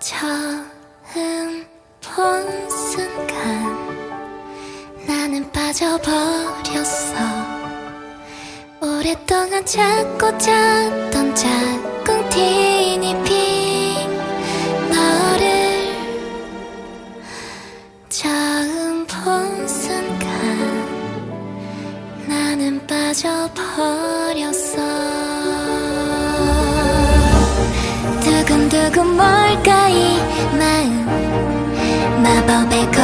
처음 본 순간 나는 빠져버렸어. 오랫동안 찾고 찾던 작은 티니핑 너를 처음 본 순간 나는 빠져버렸어. will make